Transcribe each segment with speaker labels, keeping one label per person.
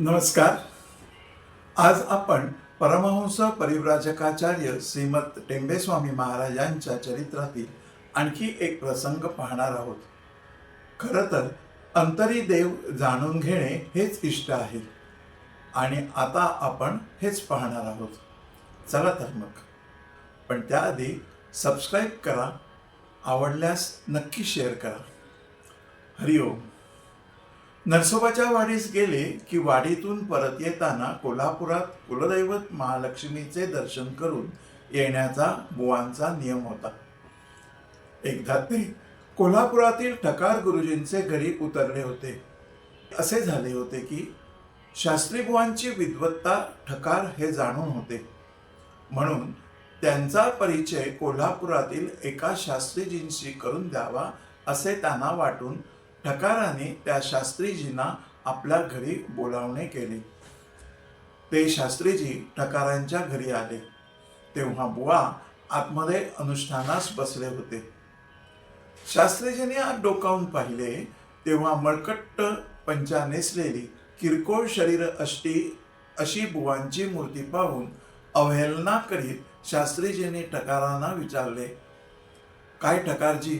Speaker 1: नमस्कार. आज आपण परमहंस परिव्राजकाचार्य श्रीमत टेंबेस्वामी महाराजांच्या चरित्रातील आणखी एक प्रसंग पाहणार आहोत. खरं तर अंतरी देव जाणून घेणे हेच इष्ट आहे. आणि आता आपण हेच पाहणार आहोत. चला तर मग. पण त्याआधी सबस्क्राईब करा. आवडल्यास नक्की शेअर करा. हरिओम. नरसोबाच्या वाडीस गेले की वाडीतून परत येताना कोल्हापुरात कुलदैवत महालक्ष्मीचे दर्शन करून येण्याचा बुवांचा नियम होता. एकदा ते कोल्हापुरातील ठकार गुरुजींचे घरी उतरले होते. असे झाले होते की शास्त्री बुवांची विद्वत्ता ठकार हे जाणून होते. म्हणून त्यांचा परिचय कोल्हापुरातील एका शास्त्रीजींशी करून द्यावा असे त्यांना वाटून ठकाराने त्या शास्त्रीजींना आपल्या घरी बोलावणे केले. ते शास्त्रीजी ठकारांच्या घरी आले. तेव्हा बुवा आतमध्ये अनुष्ठानास बसले होते. शास्त्रीजींनी आत डोकावून पाहिले तेव्हा मळकट्ट पंचा नेसलेली किरकोळ शरीर अष्टी अशी बुवांची मूर्ती पाहून अवहेलना करीत शास्त्रीजींनी ठकारांना विचारले काय ठकारजी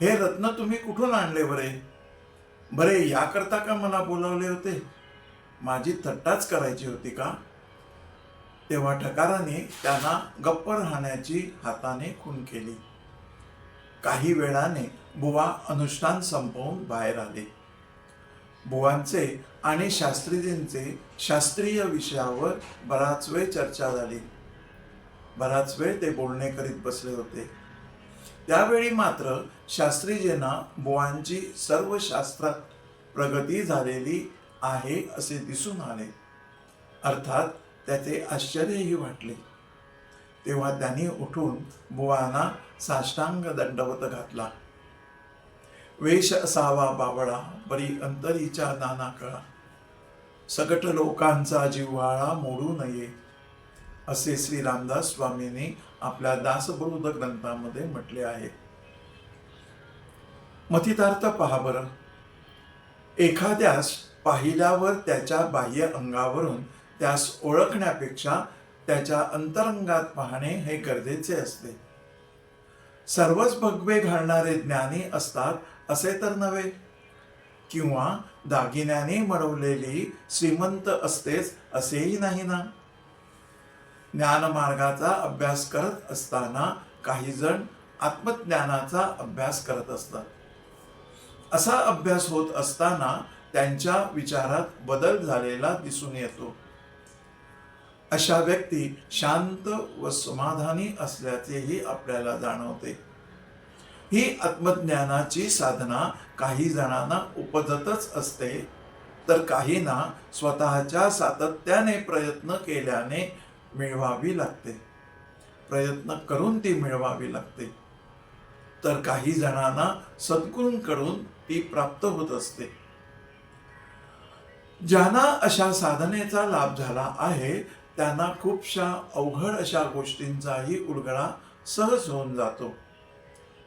Speaker 1: हे रत्न तुम्ही कुठून आणले बरे? बरे याकरता का मला बोलावले होते? माझी थट्टाच करायची होती का? तेव्हा ठकाराने त्यांना गप्प राहण्याची हाताने खून केली. काही वेळाने बुवा अनुष्ठान संपवून बाहेर आले. बुवांचे आणि शास्त्रीजींचे शास्त्रीय विषयावर बराच वेळ चर्चा झाली. बराच वेळ ते बोलणे करीत बसले होते. त्यावेळी मात्र शास्त्रीजींना बुवांची सर्व शास्त्रात प्रगती झालेली आहे असे दिसून आले. अर्थात त्याचे आश्चर्यही वाटले. तेव्हा त्यांनी उठून बुवांना साष्टांग दंडवत घातला. वेश असावा बावळा बरी अंतरीच्या नाना कळा. सकट लोकांचा जिव्हाळा मोडू नये. असे श्री रामदास स्वामींनी आपल्या दासबोध ग्रंथामध्ये म्हटले आहे. मथितार्थ पहा बरं. एखाद्यास पाहिल्यावर त्याच्या बाह्य अंगावरून त्यास ओळखण्यापेक्षा त्याच्या अंतरंगात पाहणे हे गरजेचे असते. सर्वच भगवे घालणारे ज्ञानी असतात असे तर नव्हे. किंवा दागिन्याने मडवलेली श्रीमंत असतेच असेही नाही ना? ज्ञानमार्गाचा अभ्यास करत असताना काही जण आत्मज्ञानाचा अभ्यास करत असतात. असा अभ्यास होत असताना त्यांच्या विचारात बदल झालेला दिसून येतो. अशा व्यक्ती शांत व समाधानी असल्याचेही आपल्याला जाणवते. ही आत्मज्ञानाची साधना काही जणांना उपजतच असते तर काहींना स्वतःच्या सातत्याने प्रयत्न केल्याने मिळवावी लागते. प्रयत्न करून ती मिळवावी लागते. तर काही जणांना सद्गुरूंकडून ती प्राप्त होत असते. ज्यांना अशा साधनेचा लाभ झाला आहे त्यांना खूपशा अवघड अशा गोष्टींचाही उलगडा सहज होऊन जातो.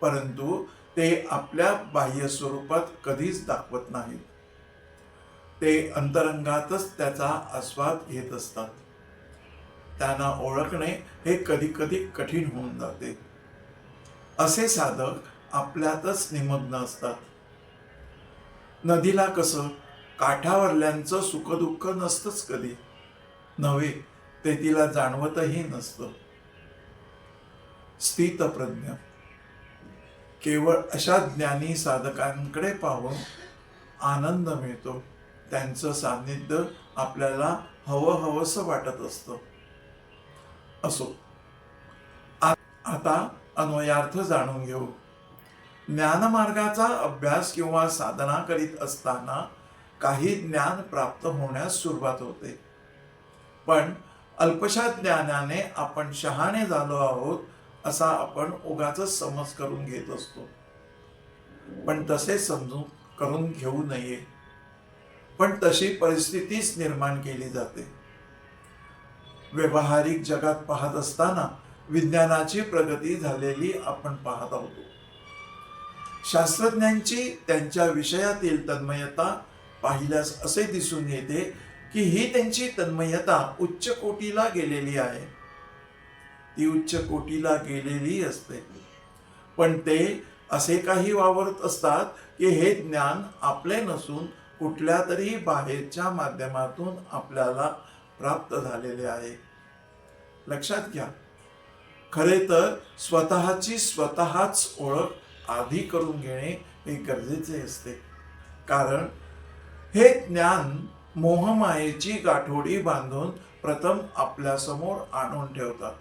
Speaker 1: परंतु ते आपल्या बाह्य स्वरूपात कधीच दाखवत नाहीत. ते अंतरंगातच त्याचा आस्वाद घेत असतात. त्यांना ओळखणे हे कधी कधी कठीण होऊन जाते. असे साधक आपल्यातच निमग्न असतात. नदीला कसं काठावरल्यांचं सुखदुःख नसतंच कधी. नव्हे ते तिला जाणवतही नसतं. स्थितप्रज्ञ. केवळ अशा ज्ञानी साधकांकडे पाहून आनंद मिळतो. त्यांचं सान्निध्य आपल्याला हवं हवंसं वाटत असतं. असो. आता अन्वयार्थ जाणून घेऊ. ज्ञानमार्गाचा अभ्यास किंवा साधना करीत असताना काही ज्ञान प्राप्त होण्यास सुरुवात होते. पण अल्पशा ज्ञानाने आपण शहाणे झालो आहोत असा आपण उगाच समज करून घेत असतो. पण तसे समजून करून घेऊ नये. पण तशी परिस्थितीच निर्माण केली जाते. व्यवहारिक जगात पाहत असताना विज्ञानाची प्रगती झालेली आपण पाहत आहोत. शास्त्रज्ञांची त्यांच्या विषयातील तन्मयता पाहिल्यास असे दिसून येते की ही त्यांची तन्मयता उच्च कोटीला गेलेली आहे. ती उच्च कोटीला गेलेली असते. पण ते असे काही वावरत असतात की हे ज्ञान आपले नसून कुठल्या तरी बाहेरच्या माध्यमातून आपल्याला प्राप्त झालेले आहे. लक्षात घ्या. खरे तर स्वतःची स्वतःच ओळख आधी करून घेणे हे गरजेचे असते. कारण हे ज्ञान मोहमायेची गाठोडी बांधून प्रथम आपल्यासमोर आणून ठेवतात.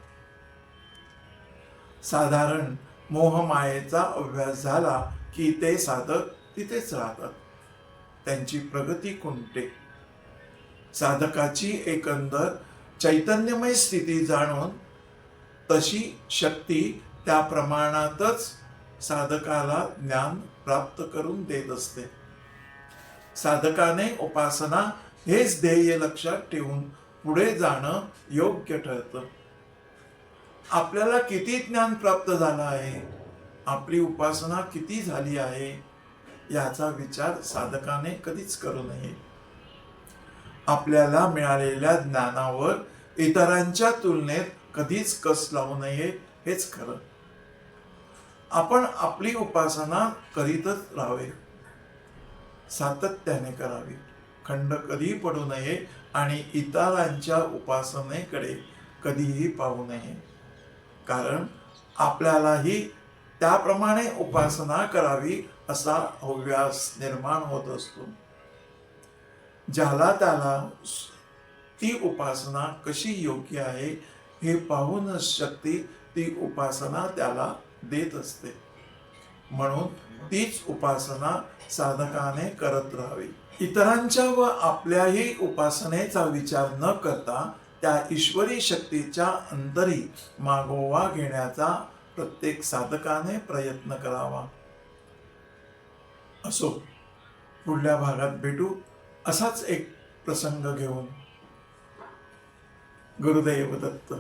Speaker 1: साधारण मोहमायेचा अभ्यास झाला की ते साधक तिथेच राहतात. त्यांची प्रगती खुंटते साधकाची एकंदर चैतन्यमय स्थिती जाणून तशी शक्ती त्या प्रमाणातच साधकाला ज्ञान प्राप्त करून देत असते. साधकाने उपासना हेच ध्येय लक्षात ठेवून पुढे जाणं योग्य ठरतं. आपल्याला किती ज्ञान प्राप्त झालं आहे? आपली उपासना किती झाली आहे? याचा विचार साधकाने कधीच करू नये. आपल्याला मिळालेल्या ज्ञानावर इतरांच्या तुलनेत कधीच कस लावू नये हेच खरं. आपण आपली उपासना करीतच राहावे. सातत्याने करावी. खंड कधी पडू नये आणि इतरांच्या उपासनेकडे कधीही पाहू नये. कारण आपल्यालाही त्याप्रमाणे उपासना करावी असा हव्यास निर्माण होत असतो. ज्याला त्याला ती उपासना कशी योग्य आहे हे पाहूनच शक्ती ती उपासना त्याला देत असते. म्हणून तीच उपासना साधकाने करत राहावी. इतरांच्या व आपल्याही उपासनेचा विचार न करता त्या ईश्वरी शक्तीच्या अंतरी मागोवा घेण्याचा प्रत्येक साधकाने प्रयत्न करावा. असो पुढल्या भागात भेटू. असाच एक प्रसंग घेऊन गुरुदैव दत्त